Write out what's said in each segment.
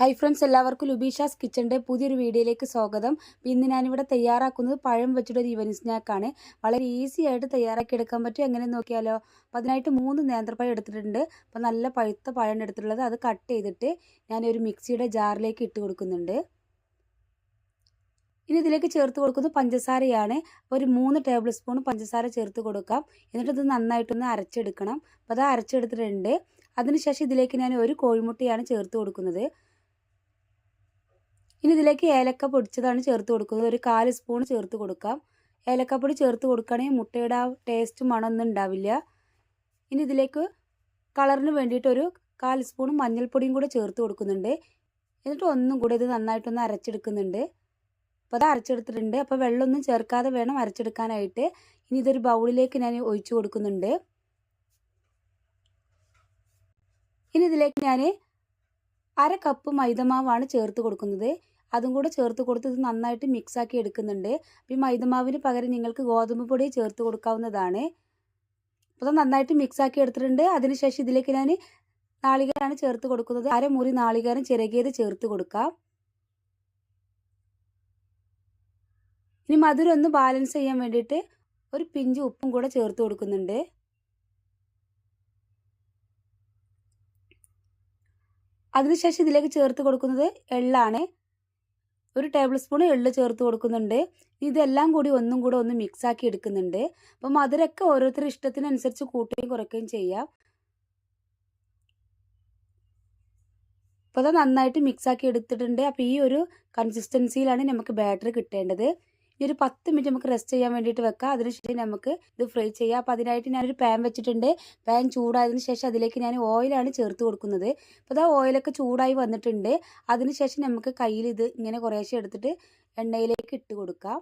Hi friends എല്ലാവർക്കും ലുബീഷാസ് കിച്ചന്റെ പുതിയൊരു വീഡിയോയിലേക്ക് സ്വാഗതം. ഇന്ന് ഞാനിവിടെ തയ്യാറാക്കുന്നത് പഴം വെച്ചിട്ടൊരു ഈവനിങ് സ്നാക്കാണ് വളരെ ഈസി ആയിട്ട് തയ്യാറാക്കി എടുക്കാൻ പറ്റും. എങ്ങനെ നോക്കിയാലോ? അപ്പോൾ അതിനായിട്ട് മൂന്ന് നേന്ത്രപ്പഴം എടുത്തിട്ടുണ്ട്. അപ്പോൾ നല്ല പഴുത്ത പഴം എടുത്തിട്ടുള്ളത്. അത് കട്ട് ചെയ്തിട്ട് ഞാനൊരു മിക്സിയുടെ ജാറിലേക്ക് ഇട്ട് കൊടുക്കുന്നുണ്ട്. ഇനി ഇതിലേക്ക് ചേർത്ത് കൊടുക്കുന്നത് പഞ്ചസാരയാണ്. ഒരു മൂന്ന് ടേബിൾ സ്പൂൺ പഞ്ചസാര ചേർത്ത് കൊടുക്കാം. എന്നിട്ട് ഇത് നന്നായിട്ടൊന്ന് അരച്ചെടുക്കണം. അപ്പോൾ അത് അരച്ചെടുത്തിട്ടുണ്ട്. അതിനുശേഷം ഇതിലേക്ക് ഞാൻ ഒരു കോഴിമുട്ടയാണ് ചേർത്ത് കൊടുക്കുന്നത്. ഇനി ഇതിലേക്ക് ഏലക്ക പൊടിച്ചതാണ് ചേർത്ത് കൊടുക്കുന്നത്. ഒരു കാൽ സ്പൂൺ ചേർത്ത് കൊടുക്കാം. ഏലക്കപ്പൊടി ചേർത്ത് കൊടുക്കുകയാണെങ്കിൽ മുട്ടയുടെ ആ ടേസ്റ്റ് മണമൊന്നും ഉണ്ടാവില്ല. ഇനി ഇതിലേക്ക് കളറിന് വേണ്ടിയിട്ട് ഒരു കാൽ സ്പൂൺ മഞ്ഞൾപ്പൊടിയും കൂടെ ചേർത്ത് കൊടുക്കുന്നുണ്ട്. എന്നിട്ട് ഒന്നും കൂടെ ഇത് നന്നായിട്ടൊന്ന് അരച്ചെടുക്കുന്നുണ്ട്. അപ്പോൾ അത് അരച്ചെടുത്തിട്ടുണ്ട്. അപ്പോൾ വെള്ളമൊന്നും ചേർക്കാതെ വേണം അരച്ചെടുക്കാനായിട്ട്. ഇനി ഇതൊരു ബൗളിലേക്ക് ഞാൻ ഒഴിച്ചു കൊടുക്കുന്നുണ്ട്. ഇനി ഇതിലേക്ക് ഞാൻ അര കപ്പ് മൈദമാവാണ് ചേർത്ത് കൊടുക്കുന്നത്. അതും കൂടെ ചേർത്ത് കൊടുത്ത് ഇത് നന്നായിട്ട് മിക്സാക്കി എടുക്കുന്നുണ്ട്. ഈ മൈദമാവിന് പകരം നിങ്ങൾക്ക് ഗോതമ്പ് പൊടി ചേർത്ത് കൊടുക്കാവുന്നതാണ്. അപ്പോൾ നന്നായിട്ട് മിക്സാക്കി എടുത്തിട്ടുണ്ട്. അതിനുശേഷം ഇതിലേക്ക് ഞാൻ നാളികേരാണ് ചേർത്ത് കൊടുക്കുന്നത്. അരമുറി നാളികേരം ചിരകിയത് ചേർത്ത് കൊടുക്കാം. ഇനി മധുരം ഒന്ന് ബാലൻസ് ചെയ്യാൻ വേണ്ടിയിട്ട് ഒരു പിഞ്ച് ഉപ്പും കൂടെ ചേർത്ത് കൊടുക്കുന്നുണ്ട്. അതിനുശേഷം ഇതിലേക്ക് ചേർത്ത് കൊടുക്കുന്നത് എള്ളാണ്. ഒരു ടേബിൾ സ്പൂൺ എള്ള് ചേർത്ത് കൊടുക്കുന്നുണ്ട്. ഇതെല്ലാം കൂടി ഒന്നും കൂടെ ഒന്ന് മിക്സ് ആക്കി എടുക്കുന്നുണ്ട്. അപ്പം മധുരമൊക്കെ ഓരോരുത്തരുടെ ഇഷ്ടത്തിനനുസരിച്ച് കൂട്ടുകയും കുറയ്ക്കുകയും ചെയ്യാം. അപ്പോൾ അത് നന്നായിട്ട് മിക്സ് ആക്കി എടുത്തിട്ടുണ്ട്. അപ്പോൾ ഈ ഒരു കൺസിസ്റ്റൻസിയിലാണ് നമുക്ക് ബാറ്റർ കിട്ടേണ്ടത്. ഈ ഒരു പത്ത് മിനിറ്റ് നമുക്ക് റെസ്റ്റ് ചെയ്യാൻ വേണ്ടിയിട്ട് വെക്കാം. അതിനുശേഷം നമുക്ക് ഇത് ഫ്രൈ ചെയ്യാം. അപ്പോൾ അതിനായിട്ട് ഞാനൊരു പാൻ വെച്ചിട്ടുണ്ട്. പാൻ ചൂടായതിന് ശേഷം അതിലേക്ക് ഞാൻ ഓയിലാണ് ചേർത്ത് കൊടുക്കുന്നത്. അപ്പോൾ അത് ഓയിലൊക്കെ ചൂടായി വന്നിട്ടുണ്ട്. അതിനുശേഷം നമുക്ക് കയ്യിൽ ഇത് ഇങ്ങനെ കുറേശ്ശെ എടുത്തിട്ട് എണ്ണയിലേക്ക് ഇട്ട് കൊടുക്കാം.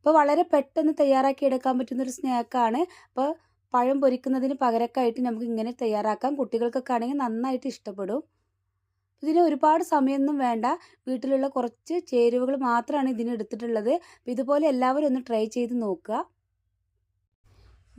അപ്പോൾ വളരെ പെട്ടെന്ന് തയ്യാറാക്കി എടുക്കാൻ പറ്റുന്നൊരു സ്നാക്കാണ് അപ്പോൾ പഴം പൊരിക്കുന്നതിന് പകരക്കായിട്ട് നമുക്ക് ഇങ്ങനെ തയ്യാറാക്കാം. കുട്ടികൾക്കൊക്കെ ആണെങ്കിൽ നന്നായിട്ട് ഇഷ്ടപ്പെടും. ഇതിന് ഒരുപാട് സമയമൊന്നും വേണ്ട. വീട്ടിലുള്ള കുറച്ച് ചേരുവകൾ മാത്രമാണ് ഇതിന് എടുത്തിട്ടുള്ളത്. അപ്പോൾ ഇതുപോലെ എല്ലാവരും ഒന്ന് ട്രൈ ചെയ്ത് നോക്കുക.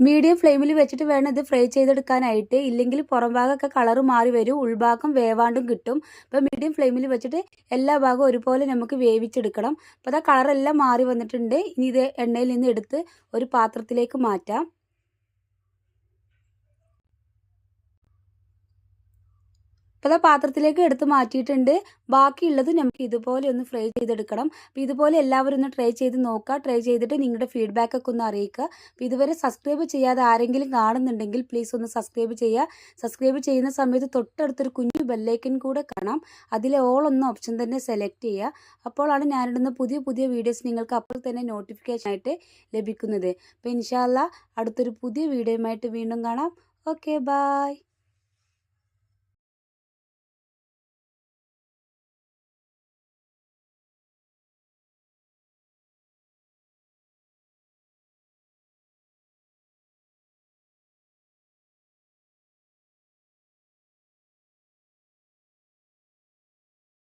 മീഡിയം ഫ്ലെയിമിൽ വെച്ചിട്ട് വേണം ഇത് ഫ്രൈ ചെയ്തെടുക്കാനായിട്ട്. ഇല്ലെങ്കിൽ പുറം ഭാഗമൊക്കെ കളർ മാറി വരും. ഉൾഭാഗം വേവാണ്ടും കിട്ടും. അപ്പോൾ മീഡിയം ഫ്ലെയിമിൽ വെച്ചിട്ട് എല്ലാ ഭാഗവും ഒരുപോലെ നമുക്ക് വേവിച്ചെടുക്കണം. അപ്പോൾ അതാ കളറെല്ലാം മാറി വന്നിട്ടുണ്ട്. ഇനി ഇത് എണ്ണയിൽ നിന്ന് എടുത്ത് ഒരു പാത്രത്തിലേക്ക് മാറ്റാം. അപ്പോൾ അത് പാത്രത്തിലേക്ക് എടുത്ത് മാറ്റിയിട്ടുണ്ട്. ബാക്കിയുള്ളത് നമുക്ക് ഇതുപോലെ ഒന്ന് ഫ്രൈ ചെയ്തെടുക്കണം. അപ്പോൾ ഇതുപോലെ എല്ലാവരും ഒന്ന് ട്രൈ ചെയ്ത് നോക്കുക ട്രൈ ചെയ്തിട്ട് നിങ്ങളുടെ ഫീഡ്ബാക്ക് ഒക്കെ ഒന്ന് അറിയിക്കുക. അപ്പോൾ ഇതുവരെ സബ്സ്ക്രൈബ് ചെയ്യാതെ ആരെങ്കിലും കാണുന്നുണ്ടെങ്കിൽ പ്ലീസ് ഒന്ന് സബ്സ്ക്രൈബ് ചെയ്യുക. സബ്സ്ക്രൈബ് ചെയ്യുന്ന സമയത്ത് തൊട്ടടുത്തൊരു കുഞ്ഞു ബെല്ലൈക്കൻ കൂടെ കാണാം. അതിലെ ഓൾ എന്ന ഓപ്ഷൻ തന്നെ സെലക്ട് ചെയ്യുക. അപ്പോഴാണ് ഞാനിടുന്ന പുതിയ പുതിയ വീഡിയോസ് നിങ്ങൾക്ക് അപ്പോൾ തന്നെ നോട്ടിഫിക്കേഷൻ ആയിട്ട് ലഭിക്കുന്നത്. അപ്പോൾ ഇൻഷാല്ല അടുത്തൊരു പുതിയ വീഡിയോയുമായിട്ട് വീണ്ടും കാണാം. Okay bye